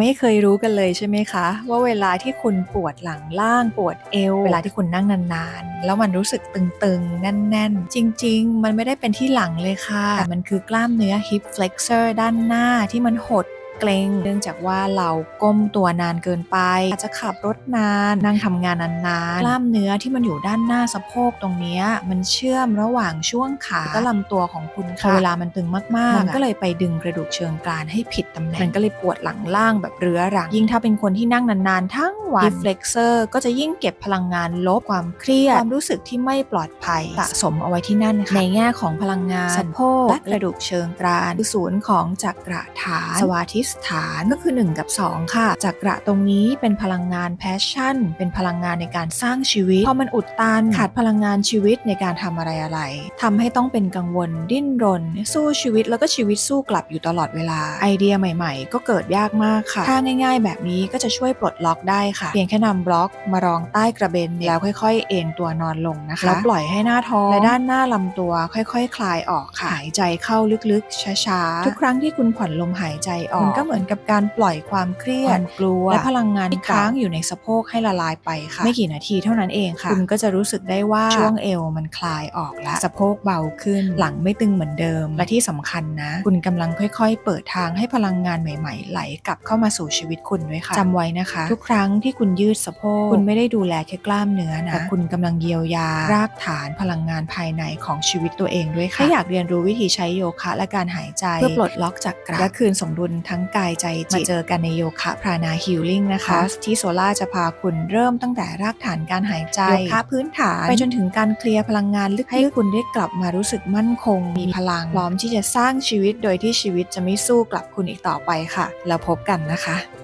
ไม่เคยรู้กันเลยใช่ไหมคะ ว่าเวลาที่คุณปวดหลังล่างปวดเอว เวลาที่คุณนั่งนานๆ แล้วมันรู้สึกตึงๆ แน่นๆ จริง ๆ มันไม่ได้เป็นที่หลังเลยค่ะแต่มันคือกล้ามเนื้อ hip flexor ด้านหน้าที่มันหด เกร็งเนื่องจากว่าเราก้มตัวนานเกินไป อาจจะขับรถนานนั่งทำงานนานๆกล้ามเนื้อที่มันอยู่ด้านหน้าสะโพกตรงเนี้ยมันเชื่อมระหว่างช่วงขาและลำตัวของคุณค่ะพอเวลามันตึงมากๆมันก็เลยไปดึงกระดูกเชิงกรานให้ผิดตำแหน่งมันก็เลยปวดหลังล่างแบบเรื้อรังยิ่งถ้าเป็นคนที่นั่งนานๆ ทั้งวัน hip flexor ก็จะยิ่งเก็บพลังงานลบความเครียดความรู้สึกที่ไม่ปลอดภัยสะสมเอาไว้ที่นั่นค่ะในแง่ของพลังงานสะโพกและกระดูกเชิงกรานคือศูนย์ของจักระฐานสวาทิสฐานก็คือ 1 กับ 2 ค่ะจักระตรงนี้เป็นพลังงานแพชชั่น เป็นพลังงานในการสร้างชีวิตพอมันอุดตันขาดพลังงานชีวิตในการทำอะไรอะไรทำให้ต้องเป็นกังวลดิ้นรน สู้ชีวิตแล้วก็ชีวิตสู้กลับอยู่ตลอดเวลา ไอเดียใหม่ๆ ก็เกิดยากมากค่ะ ถ้าง่าย ๆ แบบนี้ก็จะช่วยปลดล็อกได้ค่ะ เพียงแค่นำบล็อกมารองใต้กระเบนแล้วค่อย ๆ เอนตัวนอนลงนะคะแล้วปล่อยให้หน้าท้องและด้านหน้าลำตัวค่อย ๆ คลายออกค่ะหายใจเข้าลึกๆช้าๆทุกครั้งที่คุณผ่อนลมหายใจออกมันก็เหมือนกับการปล่อยความเครียดกลัว และพลังงานที่ค้างอยู่ในสะโพกให้ละลายไปค่ะ ไม่กี่นาทีเท่านั้นเองค่ะ คุณก็จะรู้สึกได้ว่าช่วงเอวมันคลายออกแล้ว สะโพกเบาขึ้น หลังไม่ตึงเหมือนเดิม และที่สำคัญนะ คุณกำลังค่อยๆ เปิดทางให้พลังงานใหม่ๆ ไหลกลับเข้ามาสู่ชีวิตคุณด้วยค่ะจำไว้นะคะ ทุกครั้งที่คุณยืดสะโพกคุณไม่ได้ดูแลแค่กล้ามเนื้อนะแต่คุณกำลังเยียวยา รากฐานพลังงานภายในของชีวิตตัวเองด้วยค่ะถ้าอยากเรียนรู้วิธีใช้โยคะ และการหายใจเพื่อปลดล็อกจากกระและคืนสมดุลทั้งกายใจจิตมาเจอกันในโยคะพรานาฮิลลิ่งนะคะ ที่โซล่าจะพาคุณเริ่มตั้งแต่รากฐานการหายใจโยคะพื้นฐาน ไปจนถึงการเคลียร์พลังงานลึกๆให้คุณได้กลับมารู้สึกมั่นคง มีพลังพร้อมที่จะสร้างชีวิตโดยที่ชีวิตจะไม่สู้กลับคุณอีกต่อไปค่ะ แล้วพบกันนะคะ